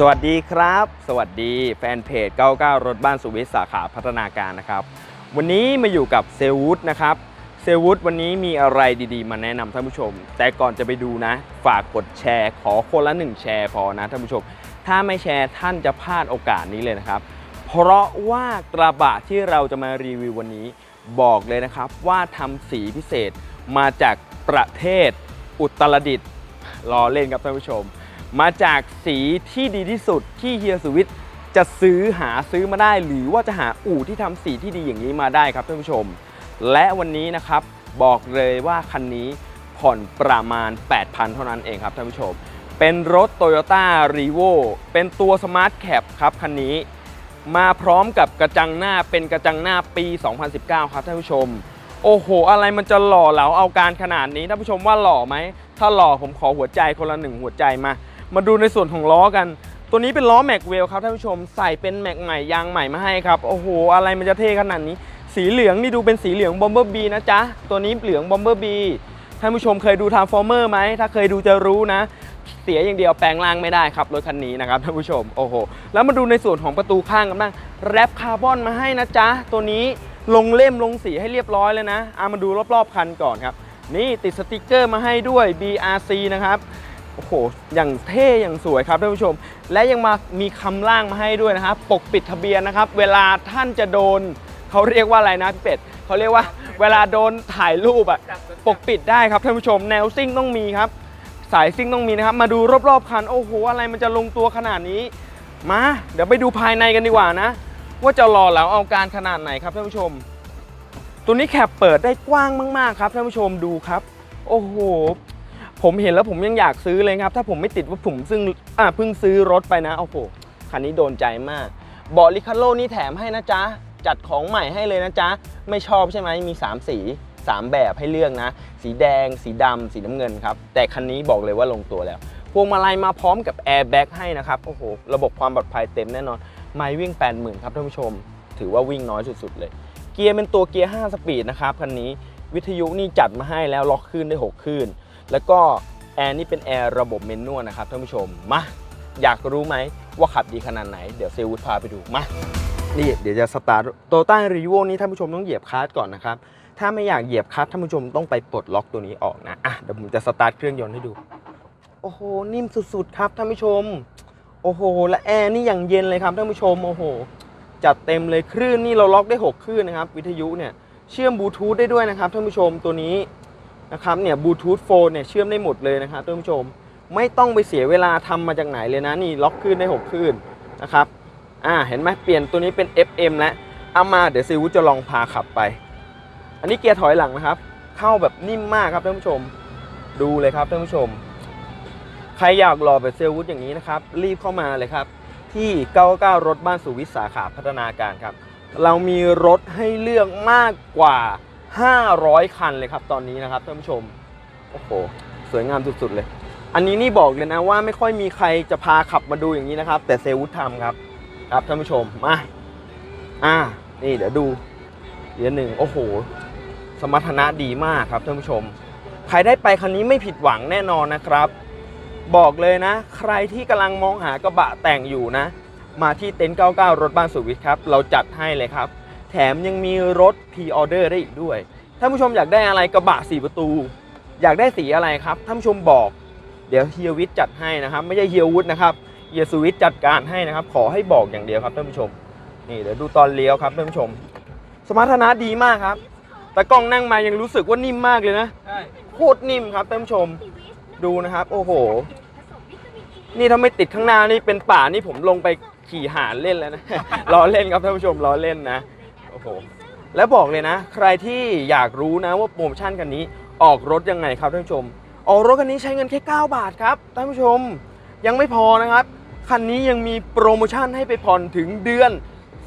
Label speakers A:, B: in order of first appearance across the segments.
A: สวัสดีครับ สวัสดีแฟนเพจ 99 รถบ้านสุวิทสาขาพัฒนาการนะครับ วันนี้มาอยู่กับเซลวูดนะครับเซลวูดวันนี้มีอะไรดีๆ มาแนะนำท่านผู้ชม แต่ก่อนจะไปดูนะ ฝากกดแชร์ ขอคนละหนึ่งแชร์พอนะท่านผู้ชม ถ้าไม่แชร์ท่านจะพลาดโอกาสนี้เลยนะครับ เพราะว่ากระบะที่เราจะมารีวิววันนี้บอกเลยนะครับว่าทำสีพิเศษมาจากประเทศอุตรดิตถ์รอเล่นครับท่านผู้ชม มาจากสีที่ดีที่สุดที่เฮียสุวิทย์จะซื้อหาซื้อมาได้ หรือว่าจะหาอู่ที่ทำสีที่ดีอย่างนี้มาได้ครับท่านผู้ชม และวันนี้นะครับบอกเลยว่าคันนี้ผ่อนประมาณ 8,000 เท่านั้นเองครับท่านผู้ชม เป็นรถ Toyota r e v o เป็นตัว Smart Cap ครับคันนี้ มาพร้อมกับกระจังหน้าเป็นกระจังหน้าปี 2019 ครับท่านผู้ชม โอ้โห อะไรมันจะหล่อเหลาเอาการขนาดนี้ท่านผู้ชมว่าหล่อไหม ถ้าหล่อผมขอหัวใจคนละหนึ่งหัวใจมา มาดูในส่วนของล้อกัน ตัวนี้เป็นล้อแม็กเวลครับท่านผู้ชมใส่เป็นแม็กใหม่ยางใหม่มาให้ครับโอ้โหอะไรมันจะเท่ขนาดนี้ สีเหลืองนี่ดูเป็นสีเหลืองบอมเบอร์บีนะจ๊ะตัวนี้เหลืองบอมเบอร์บีท่านผู้ชมเคยดูทาร์ฟอร์เมอร์ไหมถ้าเคยดูจะรู้นะ เสียอย่างเดียวแปลงร่างไม่ได้ครับรถคันนี้นะครับท่านผู้ชมโอ้โหแล้วมาดูในส่วนของประตูข้างกันบ้างแรปคาร์บอนมาให้นะจ๊ะตัวนี้ลงเล่มลงสีให้เรียบร้อยเลยนะเอามาดูรอบๆคันก่อนครับนี่ติดสติกเกอร์มาให้ด้วย BRC นะครับ โอ้โห อย่างเท่อย่างสวยครับท่านผู้ชม และยังมามีคำล่างมาให้ด้วยนะครับ ปกปิดทะเบียนนะครับ เวลาท่านจะโดนเขาเรียกว่าอะไรนะพี่เป็ดเขาเรียกว่า เวลาโดนถ่ายรูปอะปกปิดได้ครับท่านผู้ชม แนวซิ่งต้องมีครับ สายซิ่งต้องมีนะครับ มาดูรอบๆคัน โอ้โห อะไรมันจะลงตัวขนาดนี้ มา เดี๋ยวไปดูภายในกันดีกว่านะ ว่าจะหล่อเหลาเอาการขนาดไหนครับท่านผู้ชม ตัวนี้แคปเปิดได้กว้างมากๆครับท่านผู้ชมดูครับ โอ้โห ผมเห็นแล้วผมยังอยากซื้อเลยครับ ถ้าผมไม่ติดว่าผมซึ่งอ่าเพิ่งซื้อรถไปนะโอ้โหคันนี้โดนใจมากเบาะลิคาโลนี่แถมให้นะจ๊ะ จัดของใหม่ให้เลยนะจ๊ะ ไม่ชอบใช่ไหมมี 3 สี 3 แบบให้เลือกนะ สีแดง สีดำ สีน้ำเงินครับ แต่คันนี้บอกเลยว่าลงตัวแล้วพวงมาลัยมาพร้อมกับแอร์แบ็กให้นะครับ โอ้โห ระบบความปลอดภัยเต็มแน่นอน ไม่วิ่ง 80,000 ครับท่านผู้ชม ถือว่าวิ่งน้อยสุดๆเลย เกียร์เป็นตัวเกียร์ 5 สปีดนะครับคันนี้ วิทยุนี่จัดมาให้แล้วล็อกคลื่นได้6คลื่น แล้วก็แอร์นี่เป็นแอร์ระบบเมนนวลนะครับท่านผู้ชมมาอยากรู้ไหมว่าขับดีขนาดไหน เดี๋ยวเซลวุฒพาไปดูมานี่เดี๋ยวจะสตาร์ทโตต้ารีโวนี่ท่านผู้ชมต้องเหยียบคลัตช์ก่อนนะครับ ถ้าไม่อยากเหยียบคลัตช์ท่านผู้ชมต้องไปปลดล็อกตัวนี้ออกนะอะเดี๋ยวผมจะสตาร์ทเครื่องยนต์ให้ดู โอ้โห นิ่มสุดๆครับท่านผู้ชม โอ้โห และแอร์นี่อย่างเย็นเลยครับท่านผู้ชม โอ้โห จัดเต็มเลยคลื่นนี่เราล็อกได้ 6 คลื่นนะครับ วิทยุเนี่ย เชื่อมบลูทูธได้ด้วยนะครับท่านผู้ชมตัวนี้ นะครับเนี่ยบลูทูธโฟนเนี่ยเชื่อมได้หมดเลยนะครับท่านผู้ชม ไม่ต้องไปเสียเวลาทำมาจากไหนเลยนะนี่ล็อกคลื่นได้6คลื่นนะครับอ่าเห็นไหมเปลี่ยนตัวนี้เป็น FM แล้วเอามาเดี๋ยวซิวุจะลองพาขับไป อันนี้เกียร์ถอยหลังนะครับ เข้าแบบนิ่มมากครับท่านผู้ชม ดูเลยครับท่านผู้ชม ใครอยากรอแบบเซลวุธอย่างนี้นะครับ รีบเข้ามาเลยครับ ที่ 99 รถบ้านสุวิทย์สาขาพัฒนาการครับ เรามีรถให้เลือกมากกว่า 500 คันเลยครับตอนนี้นะครับท่านผู้ชม โอ้โห สวยงามสุดๆเลย อันนี้นี่บอกเลยนะว่าไม่ค่อยมีใครจะพาขับมาดูอย่างนี้นะครับ แต่เซลวุฒทำครับ ครับท่านผู้ชม มา อ่า นี่เดี๋ยวดูเดี๋ยวหนึ่ง โอ้โห สมรรถนะดีมากครับท่านผู้ชม ใครได้ไปคันนี้ไม่ผิดหวังแน่นอนนะครับ บอกเลยนะ ใครที่กำลังมองหากระบะแต่งอยู่นะ มาที่เต็นท์99 รถบ้านสุวิทย์ครับ เราจัดให้เลยครับ แถมยังมีรถพรีออเดอร์ได้อีกด้วยท่านผู้ชมอยากได้อะไรกระบะ4ประตู อยากได้สีอะไรครับท่านผู้ชมบอก เดี๋ยวเฮียวิทย์จัดให้นะครับ ไม่ใช่เฮียวุฒินะครับเฮียสุวิทย์จัดการให้นะครับ ขอให้บอกอย่างเดียวครับท่านผู้ชม นี่เดี๋ยวดูตอนเลี้ยวครับท่านผู้ชม สมรรถนะดีมากครับแต่กล้องนั่งมายังรู้สึกว่านิ่มมากเลยนะ
B: ใช่
A: โคตรนิ่มครับท่านผู้ชมดูนะครับ โอ้โห นี่ถ้าไม่ติดข้างหน้านี่เป็นป่านี่ผมลงไปขี่หานเล่นแล้วนะ ล้อเล่นครับท่านผู้ชมล้อเล่นนะ โอ้โหแล้วบอกเลยนะ ใครที่อยากรู้นะว่าโปรโมชั่นคันนี้ออกรถยังไงครับท่านผู้ชม ออกรถคันนี้ใช้เงินแค่ 9 บาทครับท่านผู้ชม ยังไม่พอนะครับ คันนี้ยังมีโปรโมชั่นให้ไปผ่อนถึงเดือน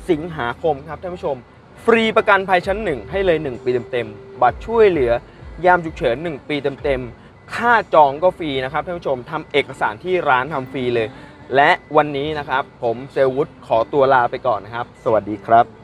A: สิงหาคมครับท่านผู้ชม ฟรีประกันภัยชั้น 1 ให้เลย 1 ปีเต็มๆ บัตรช่วยเหลือยามฉุกเฉิน 1 ปีเต็มๆ ค่าจองก็ฟรีนะครับท่านผู้ชมทำเอกสารที่ร้านทำฟรีเลย และวันนี้นะครับผมเซลวุฒขอตัวลาไปก่อนนะครับ สวัสดีครับ